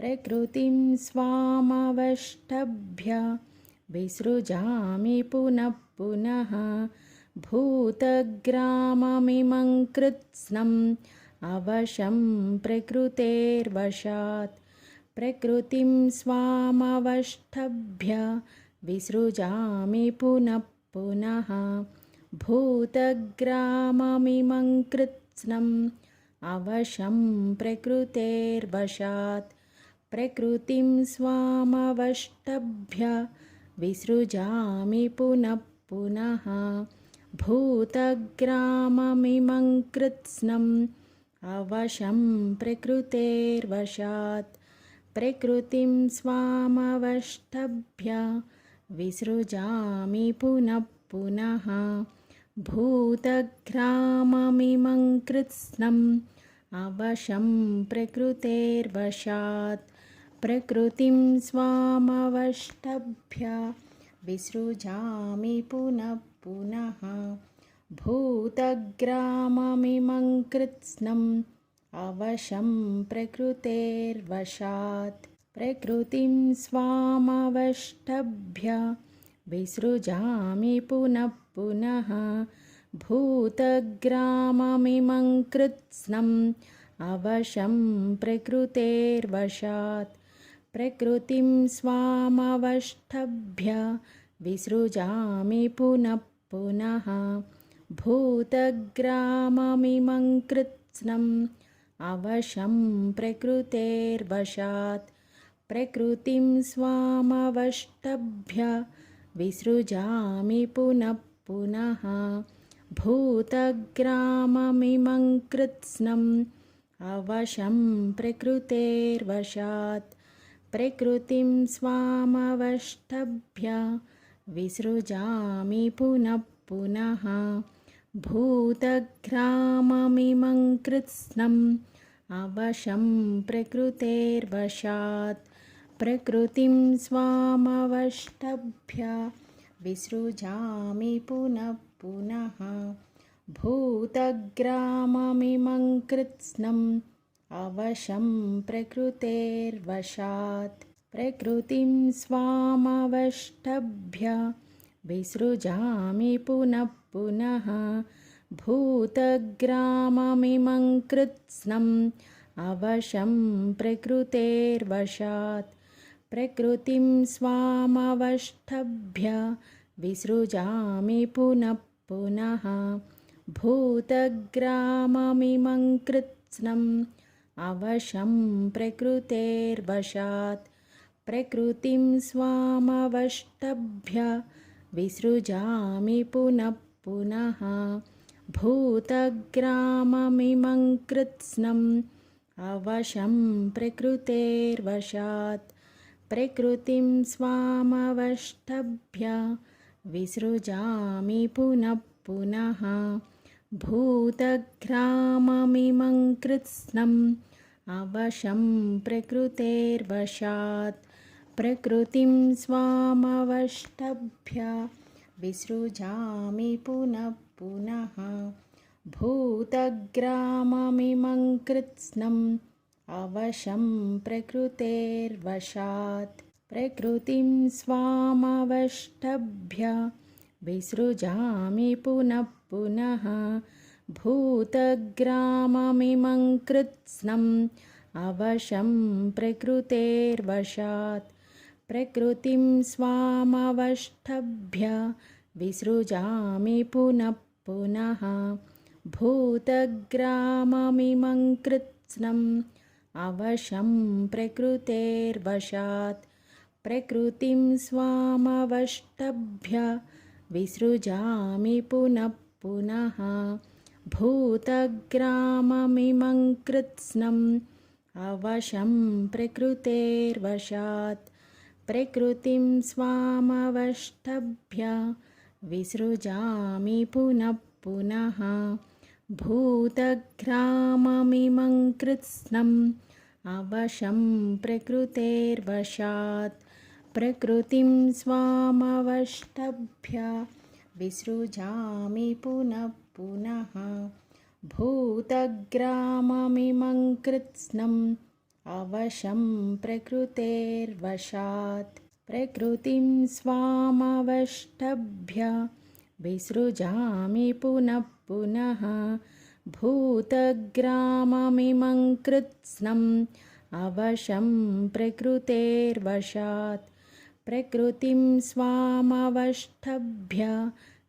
प्रकृतिं स्वामवष्टभ्य विसृजामि पुनः पुनः भूतग्राममिमं कृत्स्नम् अवशं प्रकृतेर्वशात् प्रकृतिं स्वामवष्टभ्य विसृजामि पुनः पुनः भूतग्राममिमं कृत्स्नम् अवशं प्रकृतेर्वशात् ప్రకృతిం స్వామవష్టభ్య విసృజామి పునః పునః భూతగ్రామమిమం కృత్స్నం అవశం ప్రకృతేర్వశాత్ ప్రకృతిం స్వామవష్టభ్య విసృజామి పునః భూతగ్రామమిమం కృత్స్నం అవశం ప్రకృతేర్వశాత్ ప్రకృతిం స్వామవష్టభ్య విసృజామి పునః పునః భూతగ్రామమిమం కృత్స్నం అవశం ప్రకృతేర్వశాత్ ప్రకృతిం స్వామవష్టభ్య విసృజామి పునః భూతగ్రామమిమం కృత్స్నం అవశం ప్రకృతేర్వశాత్ ప్రకృతిం స్వామవష్టభ్య విసృజామి పునః పునః భూతగ్రామమిమం కృత్స్నం అవశం ప్రకృతేర్వశాత్ ప్రకృతిం స్వామవష్టభ్య విసృజామి పునః భూతగ్రామమిమం కృత్స్నం అవశం ప్రకృతేర్వశాత్ ప్రకృతిం స్వామవష్టభ్య విసృజామి పునః పునః భూతగ్రామమిమం కృత్స్నం అవశం ప్రకృతేర్వశాత్ ప్రకృతిం స్వామవష్టభ్య విసృజామి పునః భూతగ్రామమిమం కృత్స్నం అవశం ప్రకృతేర్వశాత్ ప్రకృతిం స్వామవష్టభ్య విసృజామి పునః పునః భూతగ్రామమిమం కృత్స్నం అవశం ప్రకృతేర్వశాత్ ప్రకృతిం స్వామవష్టభ్య విసృజామి పునః భూతగ్రామమిమం కృత్స్నం अवशं प्रकृतेर्वशात्। प्रकृतिं स्वामवष्टभ्य विसृजामि पुनः पुनः। भूतग्राममिमं कृत्स्नम् अवशं प्रकृतेर्वशात्। प्रकृतिं स्वामवष्टभ्य विसृजामि पुनः पुनः। भूतग्राममिमं कृत्स्नम् अवशं प्रकृतेर्वशात्। प्रकृतिं स्वामवष्टभ्य विसृजामि पुनः पुनः। भूतग्राममिमं कृत्स्नम् अवशं प्रकृतेर्वशात्। प्रकृतिं स्वामवष्टभ्य विसृजामि पुनः पुनः भूतग्राममिमं कृत्स्नम् अवशं प्रकृतेर्वशात् प्रकृतिं स्वामवष्टभ्य विसृजामि पुनः पुनः भूतग्राममिमं कृत्स्नम् अवशं प्रकृतेर्वशात् प्रकृतिं स्वामवष्टभ्य विसृजामि पुनः पुनः भूतग्राममिमं कृत्स्नम् अवशं प्रकृतेर्वशात् प्रकृतिं स्वामवष्टभ्य विसृजामि पुनः पुनः भूतग्राममिमं कृत्स्नम् अवशं प्रकृतेर्वशात् प्रकृतिं स्वामवष्टभ्य विसृजामि पुनः पुनः भूतग्राममिमं कृत्स्नम् अवशं प्रकृतेर्वशात् प्रकृतिं स्वामवष्टभ्य विसृजामि पुनः पुनः भूतग्राममिमं कृत्स्नम् अवशं प्रकृतेर्वशात् प्रकृतिं स्वामवष्टभ्य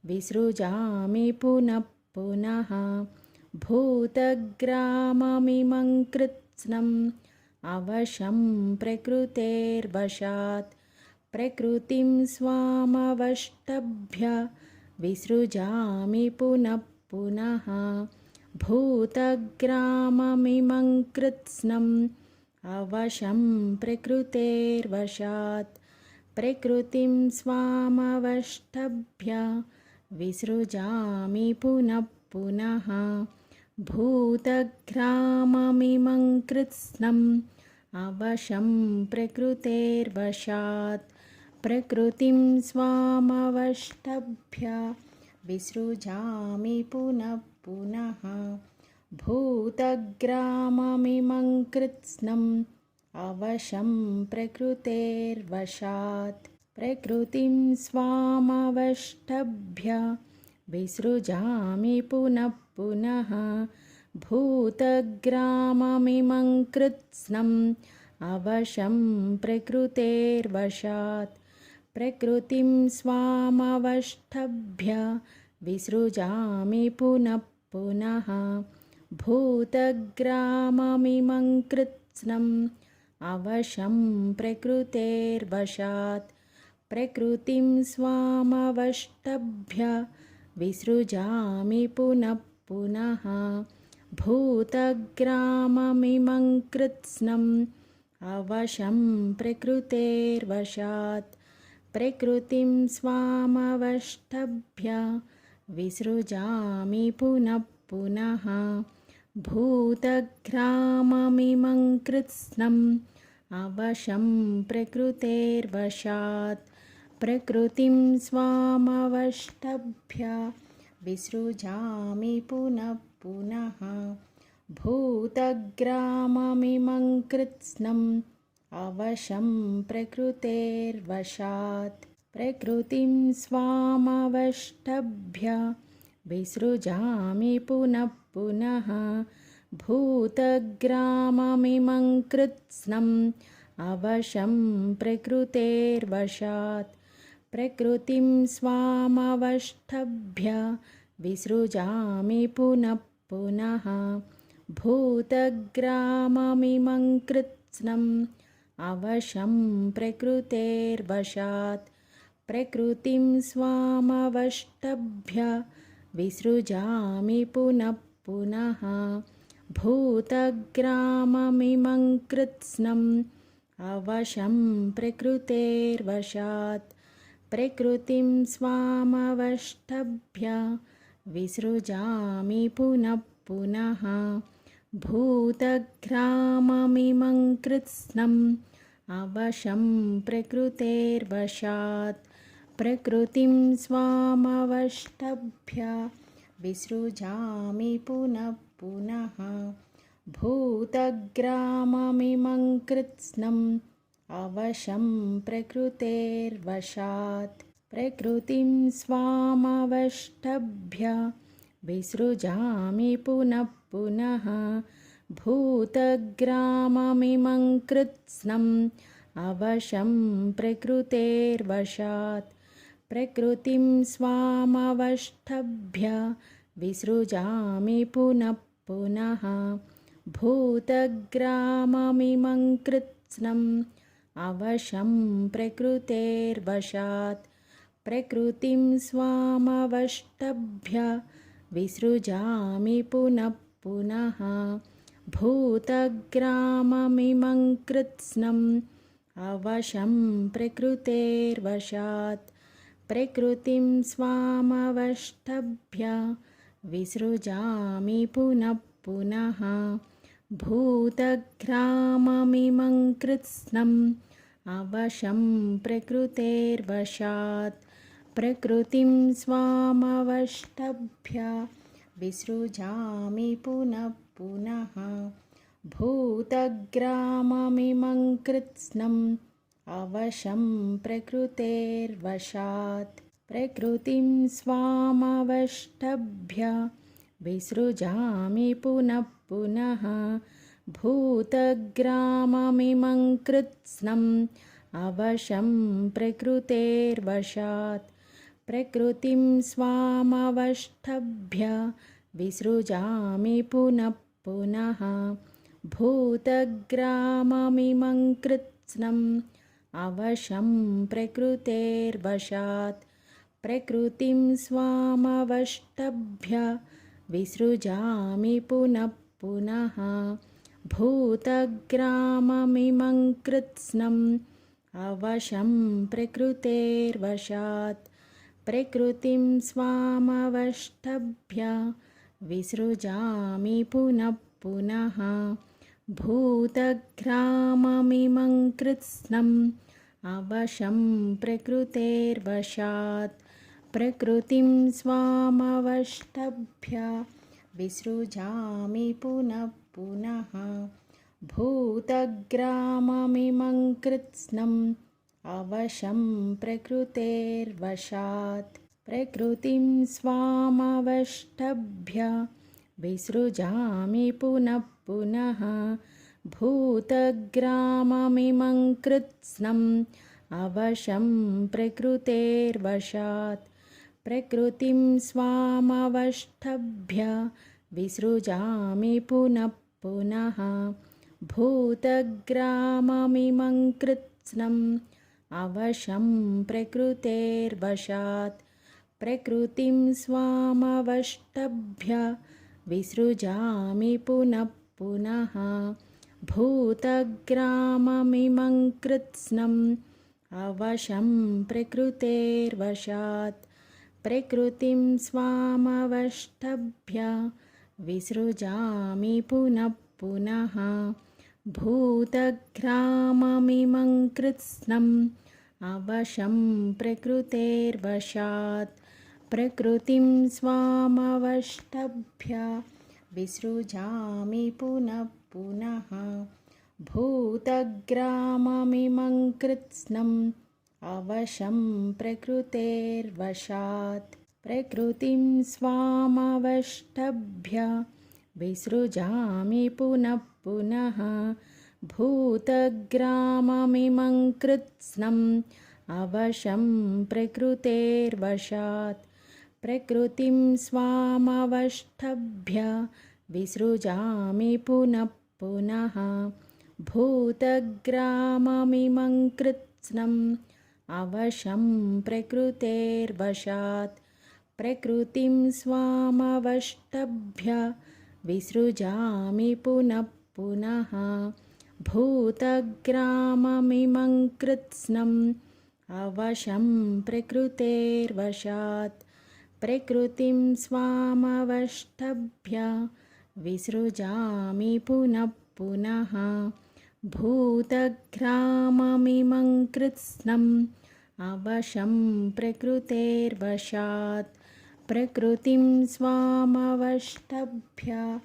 विसृजामि पुनः पुनः भूतग्राममिमं कृत्स्नम् अवशं प्रकृतेर्वशात् प्रकृतिं स्वामवष्टभ्य विसृजामि पुनः पुनः भूतग्राममिमं कृत्स्नम् अवशं प्रकृतेर्वशात् प्रकृतिं स्वामवष्टभ्य విసృజామి పునః పునః భూతగ్రామమిమం కృత్స్నం అవశం ప్రకృతేర్వశాత్ ప్రకృతిం స్వామవష్టభ్య విసృజామి పునః భూతగ్రామమిమం కృత్స్నం అవశం ప్రకృతేర్వశాత్ प्रकृतिं स्वामवष्टभ्य विसृजामि पुनः पुनः भूतग्राममिमं कृत्स्नम् अवशं प्रकृतेर्वशात् प्रकृतिं स्वामवष्टभ्य विसृजामि पुनः पुनः भूतग्राममिमं कृत्स्नम् अवशं प्रकृतेर्वशात् ప్రకృతిం స్వామవష్టభ్య విసృజామి పునః పునః భూతగ్రామమిమం కృత్స్నం అవశం ప్రకృతేర్వశాత్ ప్రకృతిం స్వామవష్టభ్య విసృజామి పునః భూతగ్రామమిమం కృత్స్నం అవశం ప్రకృతేర్వశాత్ प्रकृतिं स्वामवष्टभ्य विसृजामि पुनः पुनः भूतग्राममिमं कृत्स्नम् अवशं प्रकृतेर्वशात् प्रकृतिं स्वामवष्टभ्य विसृजामि पुनः पुनः भूतग्राममिमं कृत्स्नम् अवशं प्रकृतेर्वशात् ప్రకృతిం స్వామవష్టభ్య విసృజామి పునః పునః భూతగ్రామమిమం కృత్స్నం అవశం ప్రకృతేర్వశాత్ ప్రకృతిం స్వామవష్టభ్య విసృజామి పునః పునః భూతగ్రామమిమం కృత్స్నం అవశం ప్రకృతేర్వశాత్ ప్రకృతిం స్వామవష్టభ్య విసృజామి పునః పునః భూతగ్రామమిమం కృత్స్నం అవశం ప్రకృతేర్వశాత్ ప్రకృతిం స్వామవష్టభ్య విసృజామి పునః భూతగ్రామమిమం కృత్స్నం अवशं प्रकृतेर्वशात्। प्रकृतिं स्वामवष्टभ्य विसृजामि पुनः पुनः। भूतग्राममिमं कृत्स्नम् अवशं प्रकृतेर्वशात्। प्रकृतिं स्वामवष्टभ्य विसृजामि पुनः पुनः। भूतग्राममिमं कृत्स्नम् అవశం ప్రకృతేర్వశాత్ ప్రకృతిం స్వామవష్టభ్య విసృజామి పునః పునః భూతగ్రామమిమం కృత్స్నం అవశం ప్రకృతేర్వశాత్ ప్రకృతిం స్వామవష్టభ్య విసృజామి పునః भूतग्राममिमं कृत्स्नम् अवशं प्रकृतेर्वशात्। प्रकृतिं स्वामवष्टभ्य विसृजामि पुनः पुनः। भूतग्राममिमं कृत्स्नम् अवशं प्रकृतेर्वशात्। प्रकृतिं स्वामवष्टभ्य विसृजामि पुनः पुनः भूतग्राममिमं कृत्स्नम् अवशं प्रकृतेर्वशात् प्रकृतिं स्वामवष्टभ्य विसृजामि पुनः पुनः भूतग्राममिमं कृत्स्नम् अवशं प्रकृतेर्वशात् प्रकृतिं स्वामवष्टभ्य विसृजामि पुनः पुनः भूतग्राममिमं कृत्स्नम् अवशं प्रकृतेर्वशात् प्रकृतिं स्वामवष्टभ्य विसृजामि पुनः पुनः भूतग्राममिमं कृत्स्नम् अवशं प्रकृतेर्वशात् प्रकृतिं स्वामवष्टभ्य विसृजामि पुनः पुनः भूतग्राममिमं कृत्स्नम् अवशं प्रकृतेर्वशात् प्रकृतिं स्वामवष्टभ्य विसृजामि पुनः पुनः भूतग्राममिमं कृत्स्नम् अवशं प्रकृतेर्वशात् ప్రకృతిం స్వామవష్టభ్య విసృజామి పునః పునః భూతగ్రామమిమం కృత్స్నం అవశం ప్రకృతేర్వశాత్ ప్రకృతిం స్వామవష్టభ్య విసృజామి పునః భూతగ్రామమిమం కృత్స్నం అవశం ప్రకృతేర్వశాత్ प्रकृतिं स्वामवष्टभ्य विसृजामि पुनः पुनः भूतग्राममिमं कृत्स्नम् अवशं प्रकृतेर्वशात् प्रकृतिं स्वामवष्टभ्य विसृजामि पुनः पुनः भूतग्राममिमं कृत्स्नम् अवशं प्रकृतेर्वशात्। प्रकृतिं स्वामवष्टभ्य विसृजामि पुनः पुनः। भूतग्राममिमं कृत्स्नम् अवशं प्रकृतेर्वशात्। प्रकृतिं स्वामवष्टभ्य विसृजामि पुनः पुनः। भूतग्राममिमं कृत्स्नम् అవశం ప్రకృతేర్వశాత్. ప్రకృతిం స్వామవష్టభ్య విసృజామి పునః పునః. భూతగ్రామమిమం కృత్స్నం అవశం ప్రకృతేర్వశాత్. ప్రకృతిం స్వామవష్టభ్య విసృజామి పునః పునః. भूतग्राममिमं कृत्स्नम् अवशं प्रकृतेर्वशात्। प्रकृतिं स्वामवष्टभ्य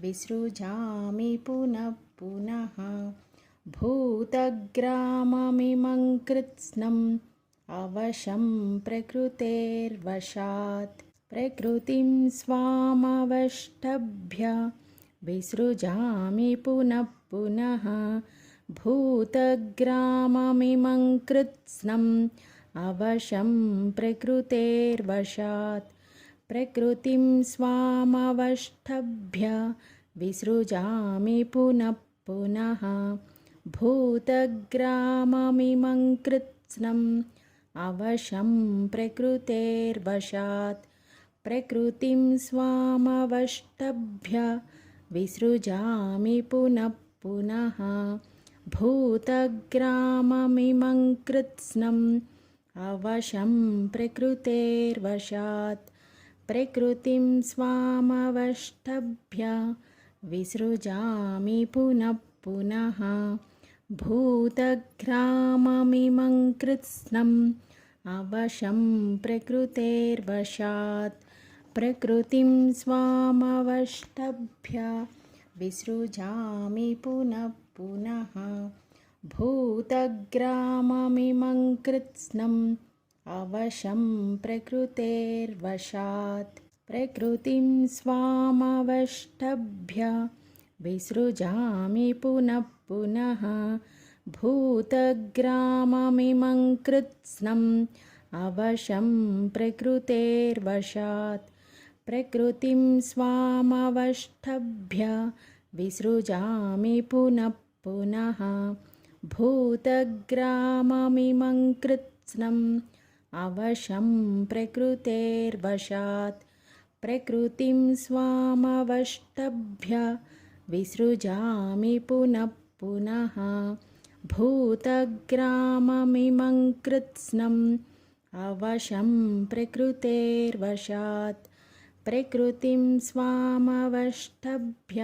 विसृजामि पुनः पुनः। भूतग्राममिमं कृत्स्नम् अवशं प्रकृतेर्वशात्। प्रकृतिं स्वामवष्टभ्य विसृजामि पुनः पुनः भूतग्राममिमं कृत्स्नम् अवशं प्रकृतेर्वशात् प्रकृतिं स्वामवष्टभ्य विसृजामि पुनः पुनः भूतग्राममिमं कृत्स्नम् अवशं प्रकृतेर्वशात् प्रकृतिं स्वामवष्टभ्य विसृजामि पुनः पुनः भूतग्राममिमं कृत्स्नम् अवशं प्रकृतेर्वशात् प्रकृतिं स्वामवष्टभ्य विसृजामि पुनः पुनः भूतग्राममिमं कृत्स्नम् अवशं प्रकृतेर्वशात् प्रकृतिं स्वामवष्टभ्य విసృజామి పునః పునః భూతగ్రామమిమం కృత్స్నం అవశం ప్రకృతేర్వశాత్. ప్రకృతిం స్వామవష్టభ్య విసృజామి పునః పునః భూతగ్రామమిమం కృత్స్నం అవశం ప్రకృతేర్వశాత్. प्रकृतिं स्वामवष्टभ्य विसृजामि पुनः पुनः भूतग्राममिमं कृत्स्नम् अवशं प्रकृतेर्वशात्। प्रकृतिं स्वामवष्टभ्य विसृजामि पुनः पुनः भूतग्राममिमं कृत्स्नम् अवशं प्रकृतेर्वशात् ప్రకృతిం స్వామవష్టభ్య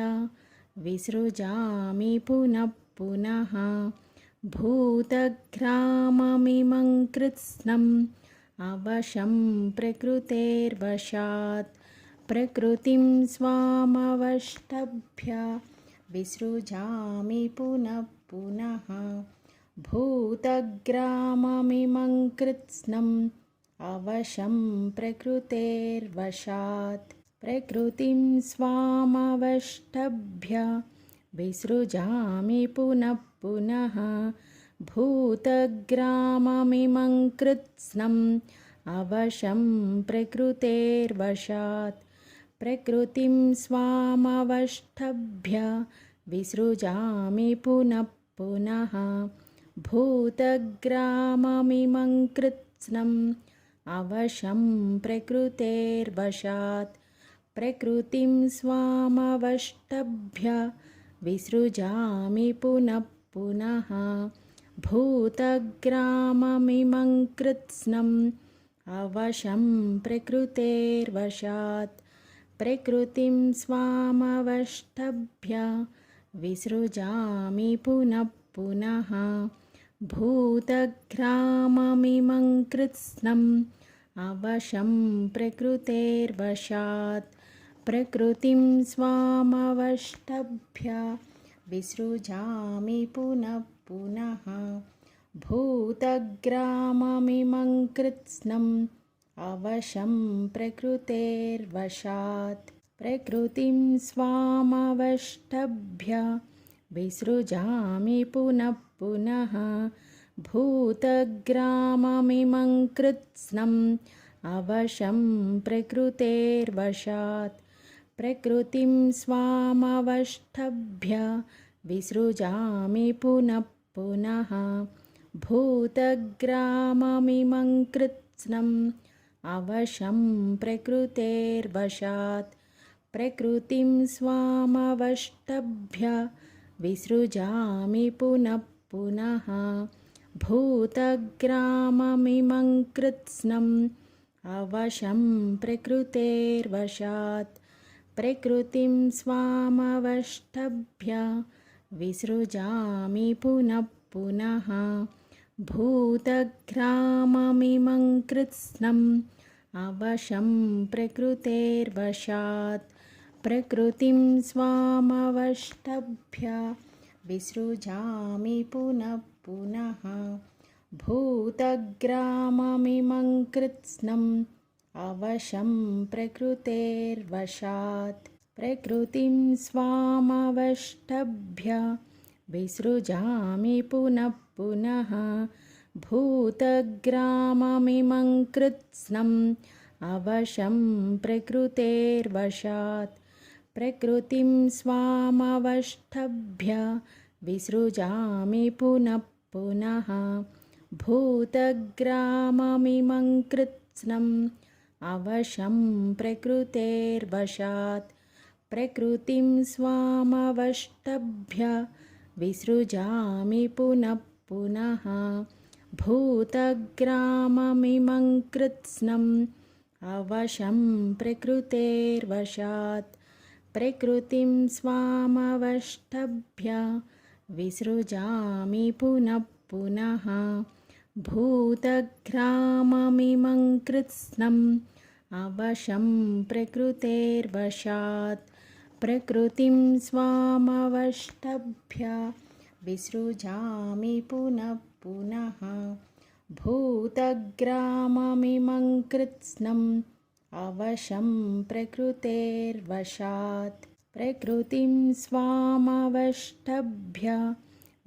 విసృజామి పునః పునః భూతగ్రామమిమం కృత్స్నం అవశం ప్రకృతేర్వశాత్ ప్రకృతిం స్వామవష్టభ్య విసృజామి పునః భూతగ్రామమిమం కృత్స్నం అవశం ప్రకృతేర్వశాత్ ప్రకృతిం స్వామవష్టభ్య విసృజామి పునః పునః భూతగ్రామమిమం కృత్స్నం అవశం ప్రకృతేర్వశాత్ ప్రకృతిం స్వామవష్టభ్య విసృజామి పునః భూతగ్రామమిమం కృత్స్నం అవశం ప్రకృతేర్వశాత్ ప్రకృతిం స్వామవష్టభ్య విసృజామి పునః పునః భూతగ్రామమిమం కృత్స్నం అవశం ప్రకృతేర్వశాత్ ప్రకృతిం స్వామవష్టభ్య విసృజామి పునః భూతగ్రామమిమం కృత్స్నం अवशं प्रकृतेर्वशात्। प्रकृतिं स्वामवष्टभ्य विसृजामि पुनः पुनः। भूतग्राममिमं कृत्स्नम् अवशं प्रकृतेर्वशात्। प्रकृतिं स्वामवष्टभ्य विसृजामि पुनः पुनः भूतग्राममिमं कृत्स्नम् अवशं प्रकृतेर्वशात् प्रकृतिं स्वामवष्टभ्य विसृजामि पुनः पुनः भूतग्राममिमं कृत्स्नम् अवशं प्रकृतेर्वशात् प्रकृतिं स्वामवष्टभ्य विसृजामि पुनः पुनः भूतग्राममिमं कृत्स्नम् अवशं प्रकृतेर्वशात् प्रकृतिं स्वामवष्टभ्य विसृजामि पुनः पुनः भूतग्राममिमं कृत्स्नम् अवशं प्रकृतेर्वशात् प्रकृतिं स्वामवष्टभ्य विसृजामि पुनः पुनः भूतग्राममिमं कृत्स्नम् अवशं प्रकृतेर्वशात् प्रकृतिं स्वामवष्टभ्य विसृजामि पुनः पुनः भूतग्राममिमं कृत्स्नम् अवशं प्रकृतेर्वशात् प्रकृतिं स्वामवष्टभ्य विसृजामि पुनः पुनः भूतग्राममिमं कृत्स्नम् अवशं प्रकृतेर्वशात् प्रकृतिं स्वामवष्टभ्य विसृजामि पुनः पुनः भूतग्राममिमं कृत्स्नम् अवशं प्रकृतेर्वशात् प्रकृतिं स्वामवष्टभ्य విసృజామి పునః పునః భూతగ్రామమిమం కృత్స్నం అవశం ప్రకృతేర్వశాత్ ప్రకృతిం స్వామవష్టభ్య విసృజామి పునః భూతగ్రామమిమం కృత్స్నం అవశం ప్రకృతేర్వశాత్ प्रकृतिं स्वामवष्टभ्य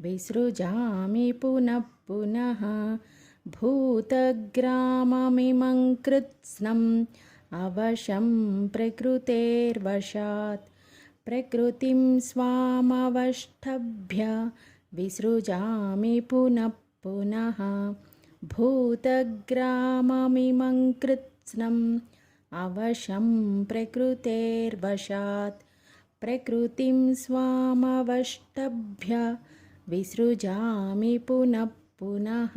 विसृजामि पुनः पुनः भूतग्राममिमं कृत्स्नम् अवशं प्रकृतेर्वशात् प्रकृतिं स्वामवष्टभ्य विसृजामि पुनः पुनः भूतग्राममिमं कृत्स्नम् अवशं प्रकृतेर्वशात् ప్రకృతిం స్వామవష్టభ్య విసృజామి పునః పునః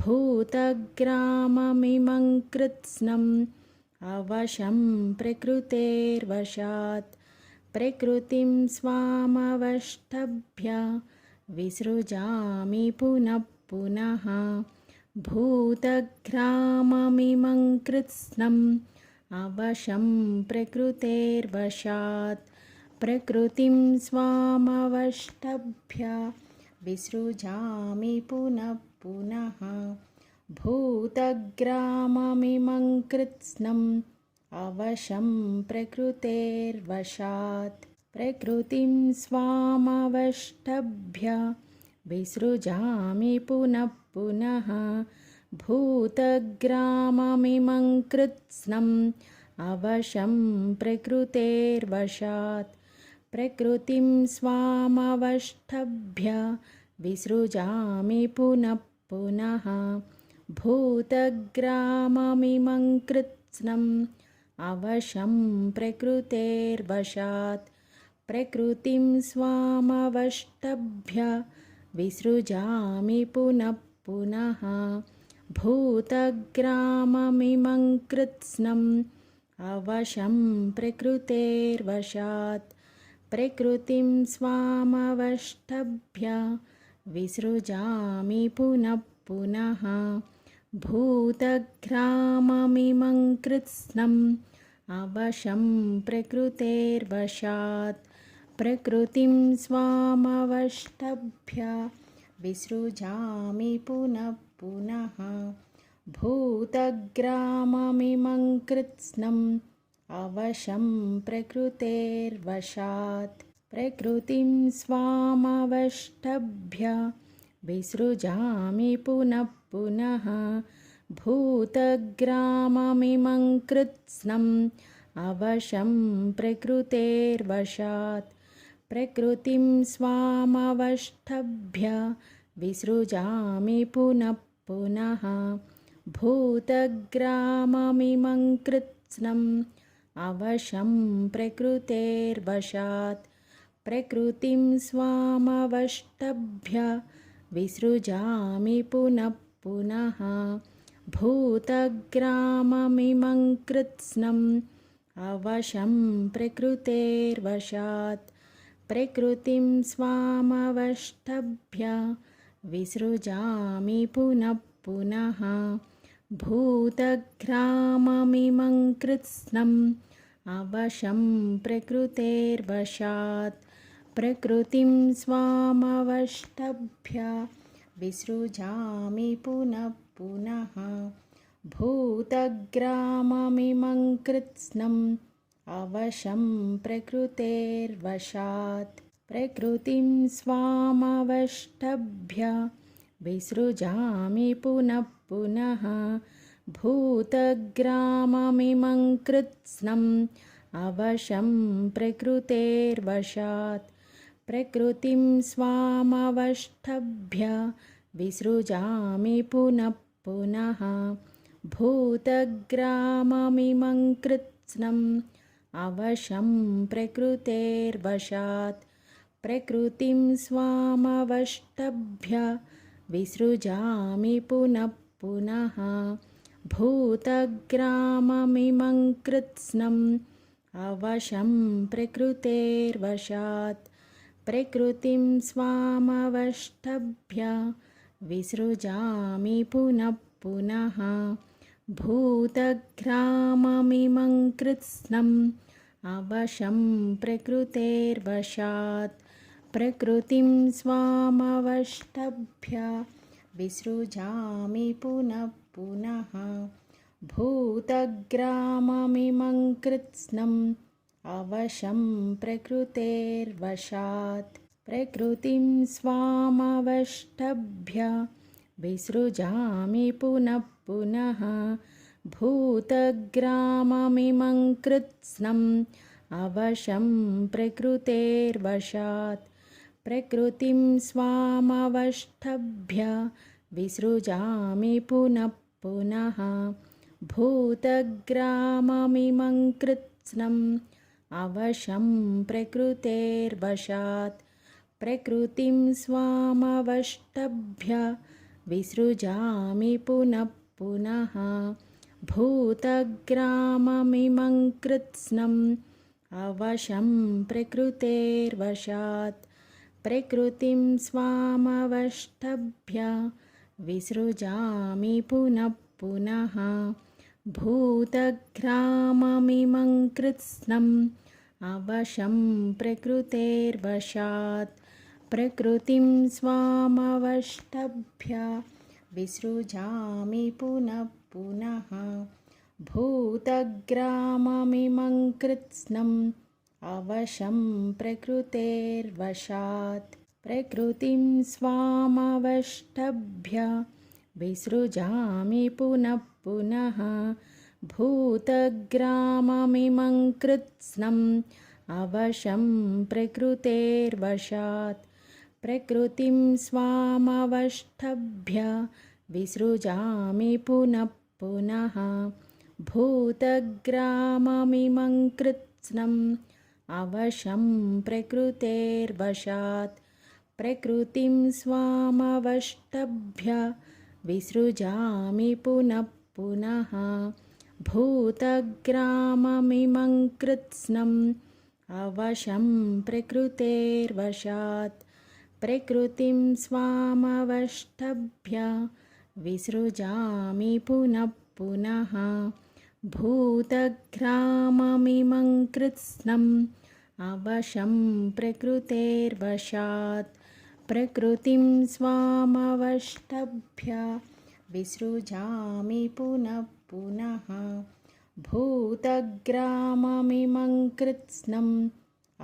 భూతగ్రామమిమం కృత్స్నం అవశం ప్రకృతేర్వశాత్ ప్రకృతిం స్వామవష్టభ్య విసృజామి పునః పునః భూతగ్రామమిమం కృత్స్నం అవశం ప్రకృతేర్వశాత్ ప్రకృతిం స్వామవష్టభ్య విసృజామి పునః పునః భూతగ్రామమిమం కృత్స్నం అవశం ప్రకృతేర్వశాత్ ప్రకృతిం స్వామవష్టభ్య విసృజామి పునః పునః భూతగ్రామమిమం కృత్స్నం అవశం ప్రకృతేర్వశాత్ प्रकृतिं स्वामवष्टभ्य विसृजामि पुनः पुनः भूतग्राममिमं कृत्स्नम् अवशं प्रकृतेर्वशात् प्रकृतिं स्वामवष्टभ्य विसृजामि पुनः पुनः भूतग्राममिमं कृत्स्नम् अवशं प्रकृतेर्वशात् ప్రకృతిం స్వామవష్టభ్య విసృజామి పునః పునః భూతగ్రామమిమం కృత్స్నం అవశం ప్రకృతేర్వశాత్ ప్రకృతిం స్వామవష్టభ్య విసృజామి పునః భూతగ్రామమిమం కృత్స్నం అవశం ప్రకృతేర్వశాత్ ప్రకృతిం స్వామవష్టభ్య విసృజామి పునః పునః భూతగ్రామమిమం కృత్స్నం అవశం ప్రకృతేర్వశాత్ ప్రకృతిం స్వామవష్టభ్య విసృజామి పునః భూతగ్రామమిమం కృత్స్నం అవశం ప్రకృతేర్వశాత్. ప్రకృతిం స్వామవష్టభ్య విసృజామి పునః పునః. భూతగ్రామమిమం కృత్స్నం అవశం ప్రకృతేర్వశాత్. ప్రకృతిం స్వామవష్టభ్య విసృజామి పునః పునః. भूतग्राममिमं कृत्स्नम् अवशं प्रकृतेर्वशात् प्रकृतिं स्वामवष्टभ्य विसृजामि पुनः पुनः भूतग्राममिमं कृत्स्नम् अवशं प्रकृतेर्वशात् प्रकृतिं स्वामवष्टभ्य विसृजामि पुनः पुनः भूतग्राममिमं कृत्स्नम् अवशं प्रकृतेर्वशात् प्रकृतिं स्वामवष्टभ्य विसृजामि पुनः पुनः भूतग्राममिमं कृत्स्नम् अवशं प्रकृतेर्वशात् प्रकृतिं स्वामवष्टभ्य विसृजामि पुनः पुनः भूतग्राममिमं कृत्स्नम् अवशं प्रकृतेर्वशात् प्रकृतिं स्वामवष्टभ्य विसृजामि पुनः पुनः भूतग्राममिमं कृत्स्नम् अवशं प्रकृतेर्वशात् प्रकृतिं स्वामवष्टभ्य విసృజామి పునః పునః భూతగ్రామమిమం కృత్స్నం అవశం ప్రకృతేర్వశాత్. ప్రకృతిం స్వామవష్టభ్య విసృజామి పునః పునః భూతగ్రామమిమం కృత్స్నం అవశం ప్రకృతేర్వశాత్. प्रकृतिं स्वामवष्टभ्य विसृजामि पुनः पुनः भूतग्राममिमं कृत्स्नम् अवशं प्रकृतेर्वशात्। प्रकृतिं स्वामवष्टभ्य विसृजामि पुनः पुनः भूतग्राममिमं कृत्स्नम् अवशं प्रकृतेर्वशात् ప్రకృతిం స్వామవష్టభ్య విసృజామి పునః పునః భూతగ్రామమిమం కృత్స్నం అవశం ప్రకృతేర్వశాత్ ప్రకృతిం స్వామవష్టభ్య విసృజామి పునః భూతగ్రామమిమం కృత్స్నం అవశం ప్రకృతేర్వశాత్ ప్రకృతిం స్వామవష్టభ్య విసృజామి పునః పునః భూతగ్రామమిమం కృత్స్నం అవశం ప్రకృతేర్వశాత్ ప్రకృతిం స్వామవష్టభ్య విసృజామి పునః పునః భూతగ్రామమిమం కృత్స్నం అవశం ప్రకృతేర్వశాత్ ప్రకృతిం స్వామవష్టభ్య విసృజామి పునః పునః భూతగ్రామమిమం కృత్స్నం అవశం ప్రకృతేర్వశాత్ ప్రకృతిం స్వామవష్టభ్య విసృజామి పునః भूतग्राममिमं कृत्स्नम् अवशं प्रकृतेर्वशात् प्रकृतिं स्वामवष्टभ्य विसृजामि पुनः पुनः भूतग्राममिमं कृत्स्नम्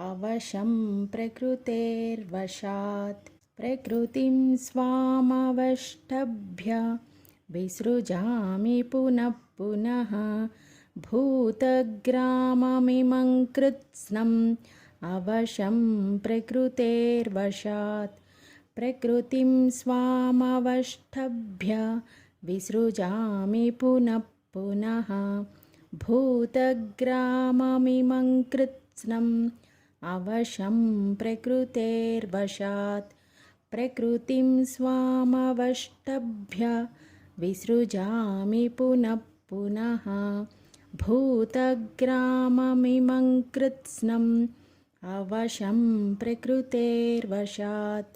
अवशं प्रकृतेर्वशात् प्रकृतिं स्वामवष्टभ्य విసృజామి పునః భూతగ్రామమిమం కృత్స్నం అవశం ప్రకృతేర్వశాత్ ప్రకృతిం స్వామవష్టభ్య విసృజామి పునః భూతగ్రామమిమం కృత్స్నం అవశం ప్రకృతేర్వశాత్ ప్రకృతిం స్వామవష్టభ్య విసృజామి పునః పునః భూతగ్రామమిమం కృత్స్నం అవశం ప్రకృతేర్వశాత్.